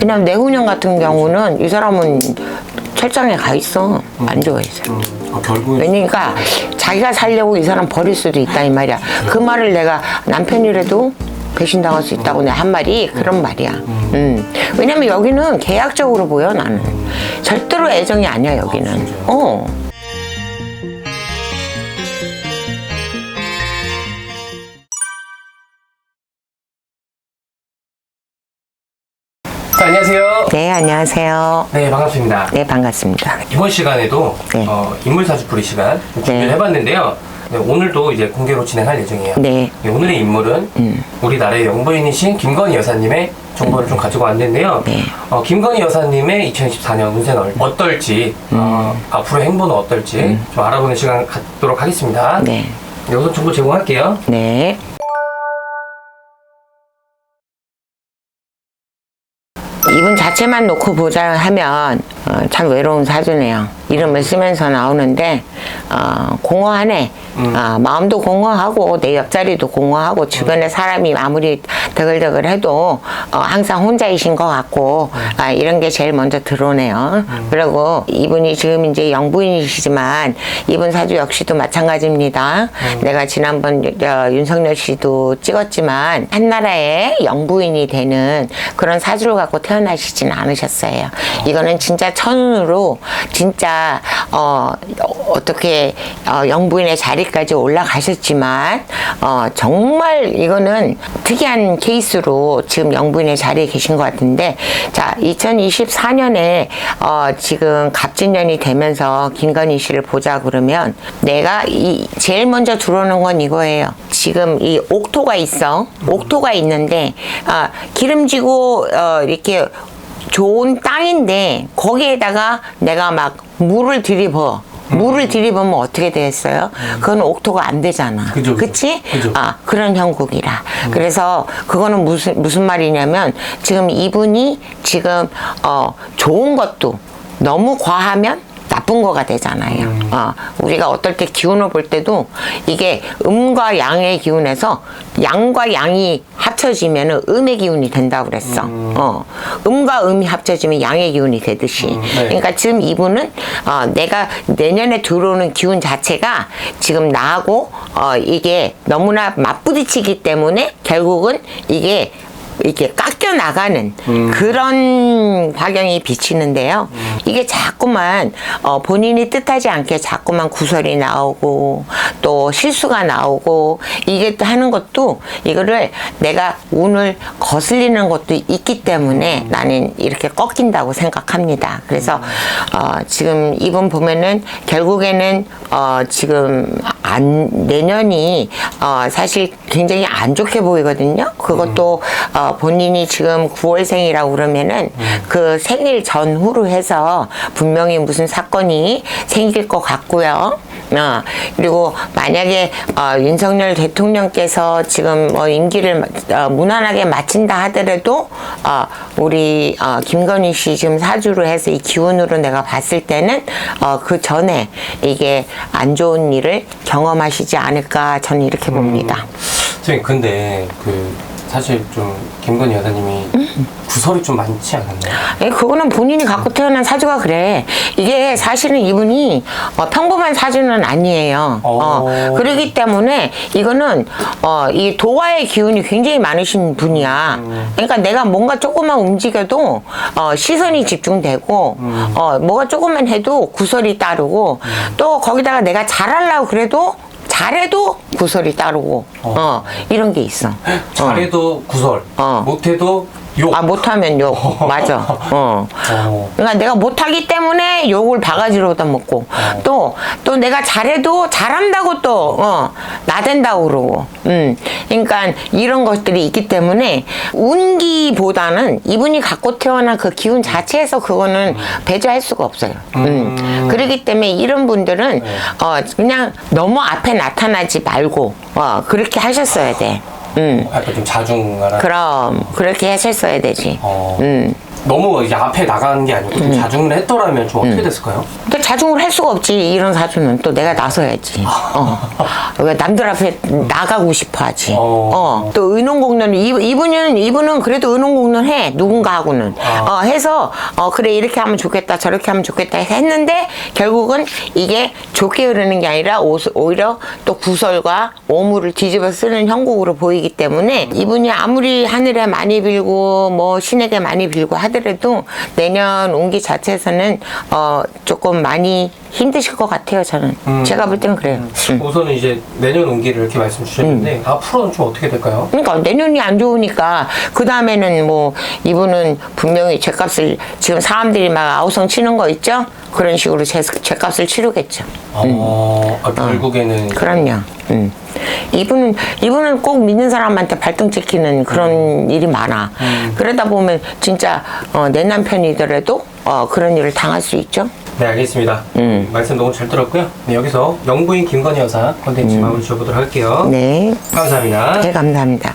왜냐면 내후년 같은 경우는 이 사람은 철장에 가 있어. 안 좋아해서. 음, 어, 결국에 왜냐니까 자기가 살려고 이 사람 버릴 수도 있다 이 말이야. 그 말을 내가 남편이라도 배신당할 수 있다고 내가 한 말이 그런 말이야. 음. 왜냐면 여기는 계약적으로 보여 나는. 절대로 애정이 아니야 여기는. 어. 안녕하세요. 네 안녕하세요. 네, 반갑습니다. 네 반갑습니다. 이번 시간에도 네. 어, 인물 사주풀이 시간 준비를 네. 해봤는데요. 네, 오늘도 이제 공개로 진행할 예정이에요. 네. 네, 오늘의 인물은 우리나라의 영부인이신 김건희 여사님의 정보를 좀 가지고 왔는데요. 네. 어, 김건희 여사님의 2024년 운세는 어떨지, 어, 앞으로 행보는 어떨지 좀 알아보는 시간 갖도록 하겠습니다. 네. 네, 우선 정보 제공할게요. 네. 이분 자체만 놓고 보자 하면 어, 참 외로운 사주네요. 이름을 쓰면서 나오는데 어, 공허하네. 아, 마음도 공허하고 내 옆자리도 공허하고 주변에 사람이 아무리 더글더글 해도 어, 항상 혼자이신 것 같고 아, 이런 게 제일 먼저 들어오네요. 그리고 이분이 지금 이제 영부인이시지만 이분 사주 역시도 마찬가지입니다. 내가 지난번 어, 윤석열 씨도 찍었지만 한나라의 영부인이 되는 그런 사주를 갖고 태어나시진 않으셨어요. 이거는 진짜 천운으로 진짜 어, 어떻게 어, 영부인의 자리까지 올라가셨지만 어, 정말 이거는 특이한 케이스로 지금 영부인의 자리에 계신 것 같은데 자 2024년에 어, 지금 갑진년이 되면서 김건희 씨를 보자 그러면 내가 이 제일 먼저 들어오는 건 이거예요. 지금 이 옥토가 있어. 옥토가 있는데 아, 기름지고 어, 이렇게 좋은 땅인데 거기에다가 내가 막 물을 들이버 물을 들이보면 어떻게 되겠어요? 그건 옥토가 안 되잖아. 그죠. 그치? 그죠. 아, 그런 형국이라. 그래서 그거는 무슨, 무슨 말이냐면 지금 이분이 지금, 어, 좋은 것도 너무 과하면 나쁜 거가 되잖아요. 어, 우리가 어떨 때 기운을 볼 때도 이게 음과 양의 기운에서 양과 양이 합쳐지면 음의 기운이 된다고 그랬어. 어, 음과 음이 합쳐지면 양의 기운이 되듯이. 네. 그러니까 지금 이분은 어, 내가 내년에 들어오는 기운 자체가 지금 나하고 어, 이게 너무나 맞부딪히기 때문에 결국은 이게 이렇게 깎여 나가는 그런 화경이 비치는데요. 이게 자꾸만 어, 본인이 뜻하지 않게 자꾸만 구설이 나오고 또 실수가 나오고 이게 또 하는 것도 이거를 내가 운을 거슬리는 것도 있기 때문에 나는 이렇게 꺾인다고 생각합니다. 그래서 어, 지금 이분 보면은 결국에는 어, 지금 안, 내년이 어, 사실 굉장히 안 좋게 보이거든요. 그것도 어, 본인이 지금 9월생이라고 그러면은 그 생일 전후로 해서 분명히 무슨 사건이 생길 것 같고요. 어, 그리고 만약에 어, 윤석열 대통령께서 지금 뭐 임기를 마- 어, 무난하게 마친다 하더라도 어, 우리 어, 김건희 씨 지금 사주로 해서 이 기운으로 내가 봤을 때는 어, 그 전에 이게 안 좋은 일을 경험하시지 않을까 저는 이렇게 봅니다. 선생님, 근데 그 사실 좀 김건희 여사님이 구설이 좀 많지 않았나요? 에, 그거는 본인이 갖고 태어난 사주가 그래. 이게 사실은 이분이 어, 평범한 사주는 아니에요. 어, 오. 그러기 때문에 이거는 어, 이 도화의 기운이 굉장히 많으신 분이야. 그러니까 내가 뭔가 조금만 움직여도 어, 시선이 집중되고 어, 뭐가 조금만 해도 구설이 따르고 또 거기다가 내가 잘하려고 그래도 잘해도 구설이 따르고 어, 이런 게 있어. 잘해도 구설, 어. 못해도 욕. 아 못하면 욕 맞아. 어. 어. 그러니까 내가 못하기 때문에 욕을 바가지로 얻어먹고 또 또 내가 잘해도 잘한다고 또 어, 나댄다고 그러고 음 그러니까 이런 것들이 있기 때문에 운기보다는 이분이 갖고 태어난 그 기운 자체에서 그거는 배제할 수가 없어요 음. 그렇기 때문에 이런 분들은 어 그냥 너무 앞에 나타나지 말고 어 그렇게 하셨어야 돼 음. 약간 좀 자중하라. 그럼 그렇게 하셨어야 되지 어. 음. 너무 이제 앞에 나가는 게 아니고 좀 자중을 했더라면 좀 어떻게 됐을까요? 근데 자중을 할 수가 없지 이런 사주는 또 내가 나서야지. 어. 왜 남들 앞에 나가고 싶어하지. 어. 어. 또 의논공론 이- 이분은 이분은 그래도 의논공론 해 누군가하고는 아. 어, 해서 어 그래 이렇게 하면 좋겠다 저렇게 하면 좋겠다 해서 했는데 결국은 이게 좋게 흐르는 게 아니라 오- 오히려 또 구설과 오물을 뒤집어 쓰는 형국으로 보이기 때문에 이분이 아무리 하늘에 많이 빌고 뭐 신에게 많이 빌고 하더라도 내년 운기 자체에서는 어 조금 많이 힘드실 것 같아요 저는 제가 볼 때는 그래요. 음. 우선은 이제 내년 운기를 이렇게 말씀 주셨는데 앞으로는 좀 어떻게 될까요? 그러니까 내년이 안 좋으니까 그 다음에는 뭐 이분은 분명히 제값을 지금 사람들이 막 아우성 치는 거 있죠? 그런 식으로 제, 제값을 치르겠죠. 어, 아, 결국에는 그럼요. 음. 이분은 이분은 꼭 믿는 사람한테 발등 찍히는 그런 일이 많아. 그러다 보면 진짜 어, 내 남편이더라도 어, 그런 일을 당할 수 있죠. 네 알겠습니다. 음. 말씀 너무 잘 들었고요. 네, 여기서 영부인 김건희 여사 콘텐츠 마무리 지어보도록 할게요. 네, 감사합니다. 네 감사합니다.